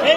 এই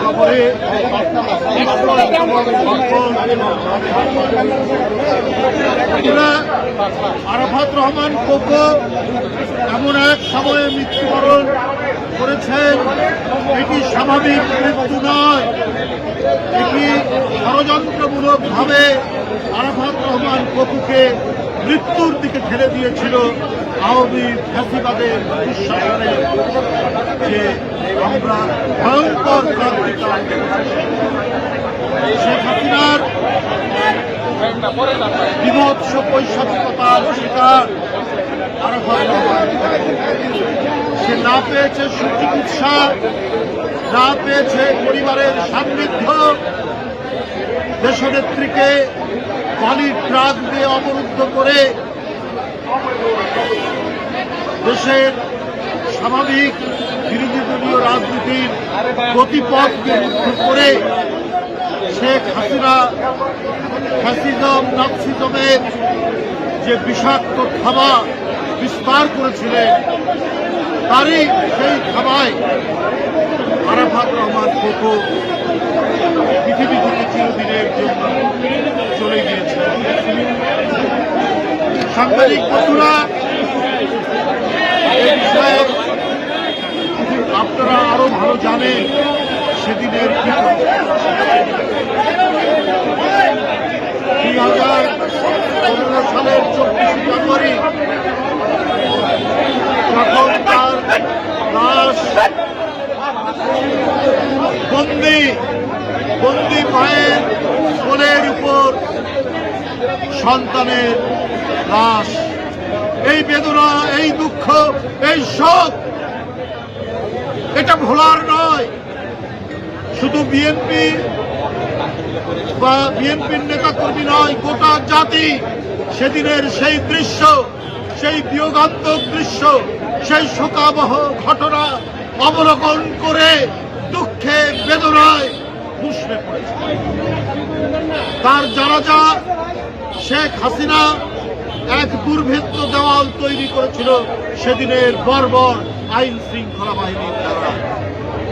খবরে আরাফাত রহমান কোকো এমন এক সময়ে মৃত্যুবরণ করেছেন, এটি স্বাভাবিক মৃত্যু নয়। এটি ষড়যন্ত্রমূলকভাবে আরাফাত রহমান কপুকে মৃত্যুর দিকে ঠেলে দিয়েছিল আওয়ামী ফ্যাসিবাদের দুঃশাসনে। যে আমরা ভয়ঙ্কর ক্রান্তিকাল শেখ হাসিনার বিভৎস পৈশাচিকতার শিকার আরাফাত রহমান। সে না পেয়েছে সুচিকিৎসা, না পেয়েছে পরিবারের সান্নিধ্য, দেশনেত্রীকে পানির ট্রাক দিয়ে অবরুদ্ধ করে দেশের স্বাভাবিক বিরোধী দলীয় রাজনীতির গতিপথকে রুদ্ধ করে শেখ হাসিনা ফ্যাসিজম, নাৎসিজমের যে বিষাক্ত থাবা বিস্তার করেছিলেন তারই সেই থাবায় আরাফাত রহমান কোকো পৃথিবী থেকে চিরদিনের জন্য চলে গিয়েছে সাংবাদিক বন্ধুরা এই বিষয়ে আপনারা আরও ভালো জানেন সেদিনের দুই হাজার পনেরো সালের চব্বিশে জানুয়ারি, যখন তার বন্দি বন্দি মায়ের কোলের উপর সন্তানের লাশ। এই বেদনা, এই দুঃখ, এই শোক, এটা ভোলার নয়। শুধু বিএনপি বা বিএনপির নেতাকর্মী নয়, গোটা জাতি সেদিনের সেই দৃশ্য, সেই বিয়োগাত্মক দৃশ্য। সেই শোকাবহ ঘটনা অবলোকন করে দুঃখে বেদনায় মুসড়ে পড়েছে। তার জানাজা শেখ হাসিনা এক দুর্ভেদ্য দেওয়াল তৈরি করেছিল সেদিনের বর্বর আইন শৃঙ্খলা বাহিনীর দ্বারা।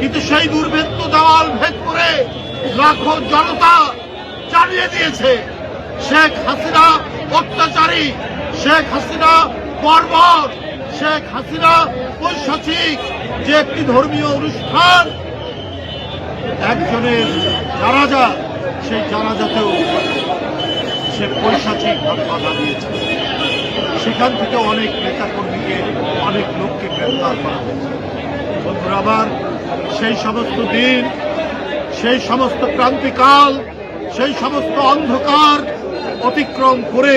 কিন্তু সেই দুর্ভেদ্য দেওয়াল ভেদ করে লাখো জনতা জানিয়ে দিয়েছে। শেখ হাসিনা অত্যাচারী, শেখ হাসিনা বর্বর শেখ হাসিনা পৈশাচিক যে একটি ধর্মীয় অনুষ্ঠান। একজনের জানাজা, সেই জানাজাতেও সে পৈশাচিক বাধা দিয়েছে সেখান থেকে অনেক নেতাকর্মীকে, অনেক লোককে গ্রেফতার করা হয়েছে। আমার সেই সমস্ত দিন, সেই সমস্ত ক্রান্তিকাল, সেই সমস্ত অন্ধকার অতিক্রম করে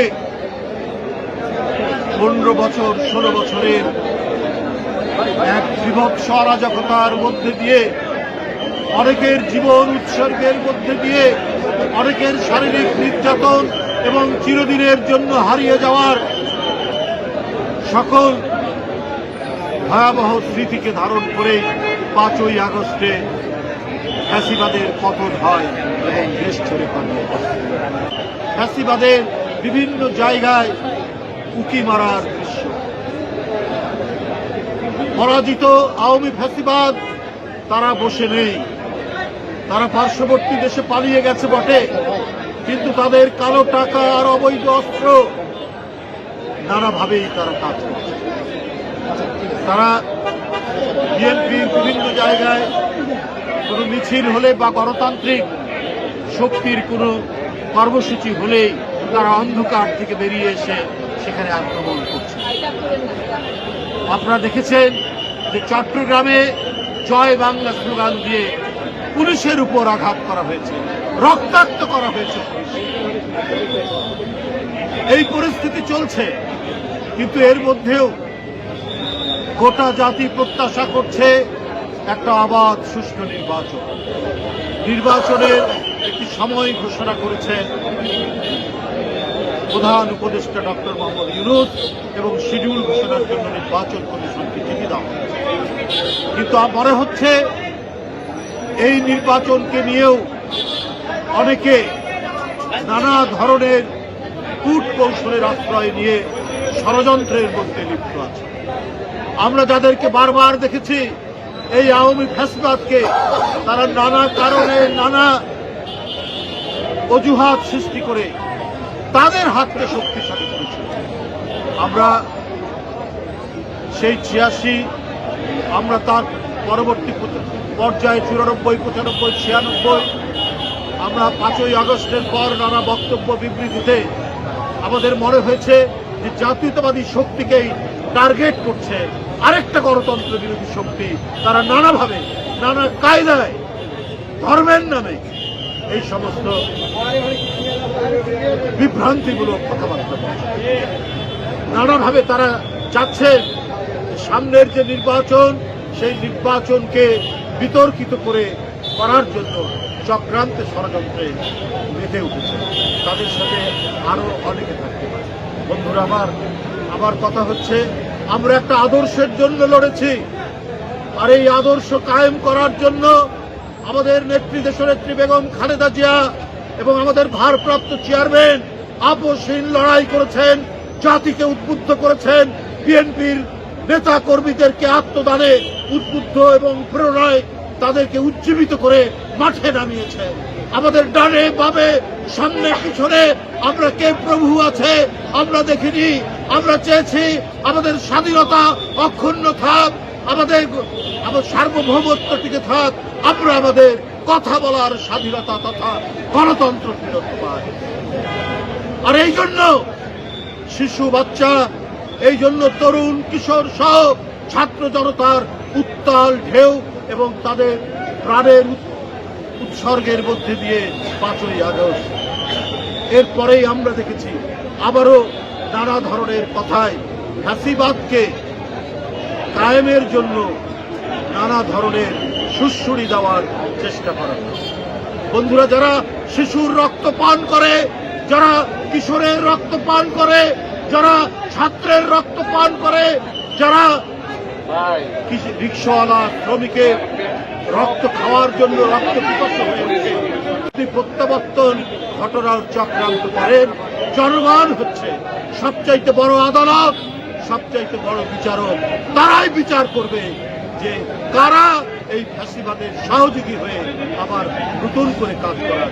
পনেরো বছর, ষোলো বছরের এক বিভৎস অরাজকতার মধ্যে দিয়ে, অনেকের জীবন উৎসর্গের মধ্যে দিয়ে, অনেকের শারীরিক নির্যাতন এবং চিরদিনের জন্য হারিয়ে যাওয়ার সকল ভয়াবহ স্মৃতিকে ধারণ করে পাঁচই আগস্টে ফ্যাসিবাদের পতন হয় এবং দেশ ছেড়ে পালিয়ে ফ্যাসিবাদের বিভিন্ন জায়গায় উকি মারার। দৃশ্য পরাজিত আওয়ামী ফ্যাসিবাদ, তারা বসে নেই। তারা পার্শ্ববর্তী দেশে পালিয়ে গেছে বটে। কিন্তু তাদের কালো টাকা আর অবৈধ অস্ত্র নানাভাবেই তারা কাজ করছে। তারা বিএনপির বিভিন্ন জায়গায় কোনো মিছিল হলে বা গণতান্ত্রিক শক্তির কোনো কর্মসূচি হলেই তারা অন্ধকার থেকে বেরিয়ে এসে সেখানে আক্রমণ করছে। আপনারা দেখেছেন যে চট্টগ্রামে জয় বাংলা স্লোগান দিয়ে পুলিশের উপর আঘাত করা হয়েছে, রক্তাক্ত করা হয়েছে এই পরিস্থিতি চলছে, কিন্তু এর মধ্যেও গোটা জাতি প্রত্যাশা করছে একটা অবাধ সুষ্ঠু নির্বাচন। নির্বাচনের একটি সময় ঘোষণা করেছেন প্রধান উপদেষ্টা ডক্টর মোহাম্মদ ইউনুস এবং শিডিউল ঘোষণার জন্য নির্বাচন কমিশনকে চিঠি দেওয়া। কিন্তু মনে হচ্ছে এই নির্বাচনকে নিয়েও অনেকে নানা ধরনের কূট কৌশলের আশ্রয় নিয়ে ষড়যন্ত্রের মধ্যে লিপ্ত আছে আমরা যাদেরকে বারবার দেখেছি, এই আওয়ামী ফ্যাসবাদকে তারা নানা কারণে নানা অজুহাত সৃষ্টি করে তাদের হাতকে শক্তিশালী করেছিল। আমরা সেই ছিয়াশি, আমরা তার পরবর্তী পর্যায়ে চুরানব্বই, পঁচানব্বই, ছিয়ানব্বই, আমরা পাঁচই আগস্টের পর নানা বক্তব্য বিবৃতিতে আমাদের মনে হয়েছে যে জাতীয়তাবাদী শক্তিকেই টার্গেট করছে আরেকটা গণতন্ত্র বিরোধী শক্তি। তারা নানাভাবে, নানা কায়দায়, ধর্মের নামে এই সমস্ত বিভ্রান্তিমূলক কথাবার্তা। নানাভাবে তারা চাচ্ছেন সামনের যে নির্বাচন, সেই নির্বাচনকে বিতর্কিত করে করার জন্য চক্রান্তে ষড়যন্ত্রে মেতে উঠেছে। তাদের সাথে আরও অনেকে থাকতে পারে। বন্ধুরা আমার আমার কথা হচ্ছে, আমরা একটা আদর্শের জন্য লড়েছি। আর এই আদর্শ কায়েম করার জন্য আমাদের নেত্রী দেশনেত্রী বেগম খালেদা জিয়া এবং আমাদের ভারপ্রাপ্ত চেয়ারম্যান আপোষহীন লড়াই করেছেন, জাতিকে উদ্বুদ্ধ করেছেন, বিএনপির নেতা কর্মীদেরকে আত্মদানে উদ্বুদ্ধ এবং প্রেরণায় তাদেরকে উজ্জীবিত করে মাঠে নামিয়েছে। আমাদের ডানে বামে সামনে পিছনে আমরা কে প্রভু আছে, আমরা দেখিনি, আমরা চেয়েছি, আমাদের স্বাধীনতা অক্ষুণ্ণ থাক। আমাদের সার্বভৌমত্ব টিকে থাক, আমরা আমাদের কথা বলার স্বাধীনতা তথা গণতন্ত্র ফেরত পাই। আর এই জন্য শিশু, বাচ্চা, এই জন্য তরুণ, কিশোর সহ ছাত্র জনতার উত্তাল ঢেউ এবং তাদের প্রাণের উৎসর্গের মধ্যে দিয়ে পাঁচই আগস্ট। এরপরেই আমরা দেখেছি আবারও নানা ধরনের কথায় ফ্যাসিবাদকে কায়েমের জন্য নানা ধরনের সুশ্রুড়ি দেওয়ার চেষ্টা করা বন্ধুরা, যারা শিশুর রক্ত পান করে, যারা কিশোরের রক্ত পান করে, যারা ছাত্রের রক্ত পান করে, যারা রিক্সাওয়ালা শ্রমিকের রক্ত খাওয়ার জন্য রক্ত যদি প্রত্যাবর্তন ঘটনার চক্রান্ত করেন, জনগণ হচ্ছে সবচাইতে বড় আদালত। সবচাইতে বড় বিচারক তারাই বিচার করবে যে কারা এই ফ্যাসিবাদের সহযোগী হয়ে আবার নতুন করে কাজ করার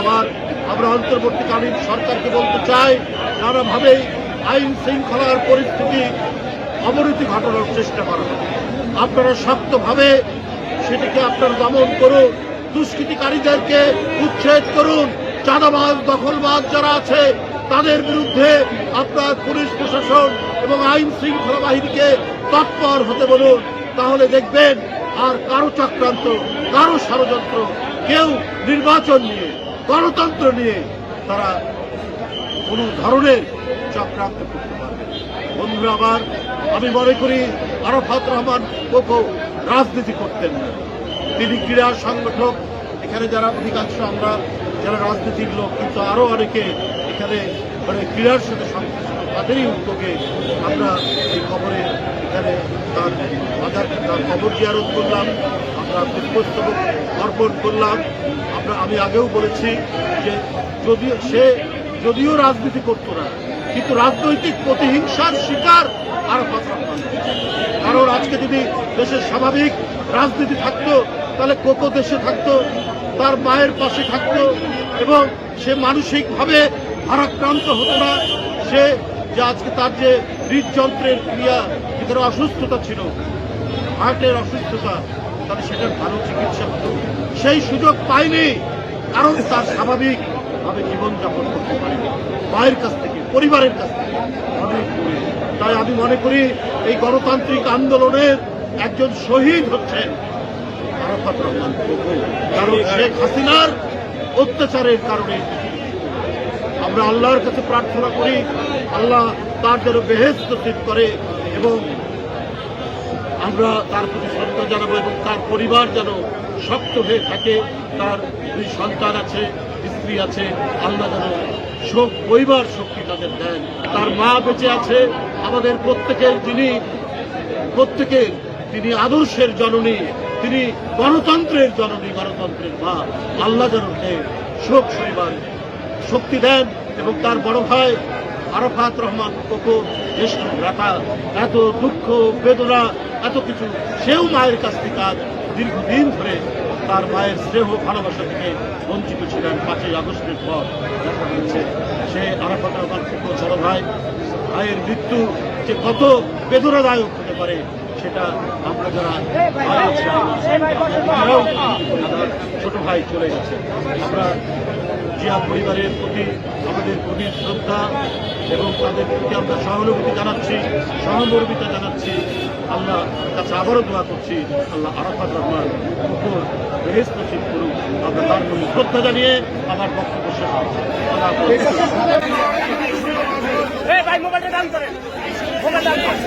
আমার আমরা অন্তর্বর্তীকালীন সরকারকে বলতে চাই, নানাভাবেই আইন শৃঙ্খলার পরিস্থিতি অবনতি ঘটানোর চেষ্টা করা আপনারা শক্তভাবে সেটিকে আপনারা দমন করুন, দুষ্কৃতিকারীদেরকে উচ্ছেদ করুন, চাঁদাবাজ, দখলবাজ যারা আছে তাদের বিরুদ্ধে আপনার পুলিশ প্রশাসন এবং আইন শৃঙ্খলা বাহিনীকে তৎপর হতে বলুন তাহলে দেখবেন আর কারও চক্রান্ত, কারও ষড়যন্ত্র, কেউ নির্বাচন নিয়ে, গণতন্ত্র নিয়ে তারা কোন ধরনের চক্রান্ত করতে পারবে। বন্ধুরা আমার, আমি মনে করি আরফাত রহমান কোকো রাজনীতি করতেন না তিনি ক্রীড়া সংগঠক, এখানে যারা অধিকাংশ আমরা যারা রাজনীতির লোক, কিন্তু আরও অনেকে এখানে মানে ক্রীড়ার সাথে সংশ্লিষ্ট তাদেরই উদ্যোগে আমরা এই খবরে এখানে তার বাজার তার খবর জিয়ারত করলাম, আমরা পুষ্পস্তবক অর্পণ করলাম। আমরা আমি আগেও বলেছি যে যদিও সে যদিও রাজনীতি করতো না, কিন্তু রাজনৈতিক প্রতিহিংসার শিকার আর রহমান কারণ আজকে যদি দেশের স্বাভাবিক রাজনীতি থাকতো, তাহলে কোকো দেশে থাকতো, তার মায়ের পাশে থাকতো, এবং সে মানসিকভাবে ভারাক্রান্ত হতো না। সে যে আজকে তার যে হৃদযন্ত্রের ক্রিয়া যেখানে অসুস্থতা ছিল, হার্টের অসুস্থতা, তাহলে সেটার ভালো চিকিৎসা হতো। সেই সুযোগ পায়নি, কারণ তার স্বাভাবিক ভাবে জীবনযাপন করতে পারেনি। মায়ের কাছ থেকে, পরিবারের কাছ থেকে। তাই আমি মনে করি, এই গণতান্ত্রিক আন্দোলনের একজন শহীদ হচ্ছেন আরাফাত রহমান। কারণ শেখ হাসিনার অত্যাচারের কারণে আমরা আল্লাহর কাছে প্রার্থনা করি, আল্লাহ তার যেন বেহেস্ত নসিব করে এবং আমরা তার প্রতি শ্রদ্ধা জানাব এবং তার পরিবার যেন শক্ত হয়ে থাকে। তার দুই সন্তান আছে, স্ত্রী আছে, আল্লাহ যেন শোক, পরিবার শক্তি তাদের দেন। তার মা বেঁচে আছে, আমাদের প্রত্যেকের যিনি, প্রত্যেকের তিনি আদর্শের জননী, তিনি গণতন্ত্রের জননী, গণতন্ত্রের মা। আল্লাহ যেন শোক শৈবার শক্তি দেন। এবং তার বড় ভাই আরফাত রহমান কোকো জ্যেষ্ঠ ভ্রাতা এত দুঃখ, বেদনা, এত কিছু, সেও মায়ের কাছ থেকে আজ দীর্ঘদিন ধরে তার মায়ের স্নেহ, ভালোবাসা থেকে বঞ্চিত ছিলেন পাঁচই আগস্টের পর দেখা যাচ্ছে সে আরাফাত রহমান কোকো বড় ভাই, ভাইয়ের মৃত্যু যে কত বেদনাদায়ক হতে পারে সেটা আমরা যারা ছোট ভাই চলে গেছে। আমরা জিয়া পরিবারের প্রতি আমাদের গভীর শ্রদ্ধা এবং তাদের প্রতি আমরা সহানুভূতি জানাচ্ছি সহমর্মিতা জানাচ্ছি। আল্লাহ কাছে আবারও দোয়া করছি আল্লাহ আরাফাত রহমান উপর বেহেস নসিব করুক। আমরা তার প্রতি শ্রদ্ধা জানিয়ে আমার বক্তব্য শেষ করছি। ভাই মোবাইলটা দান করেন মোবাইল দান করেন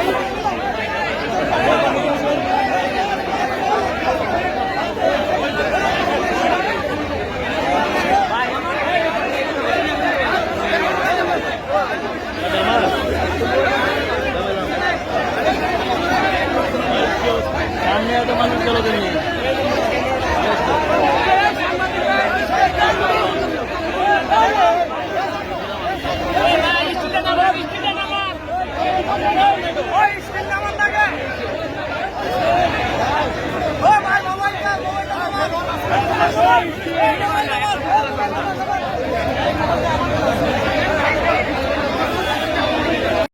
Hey! সামনে এত মানুষ চলে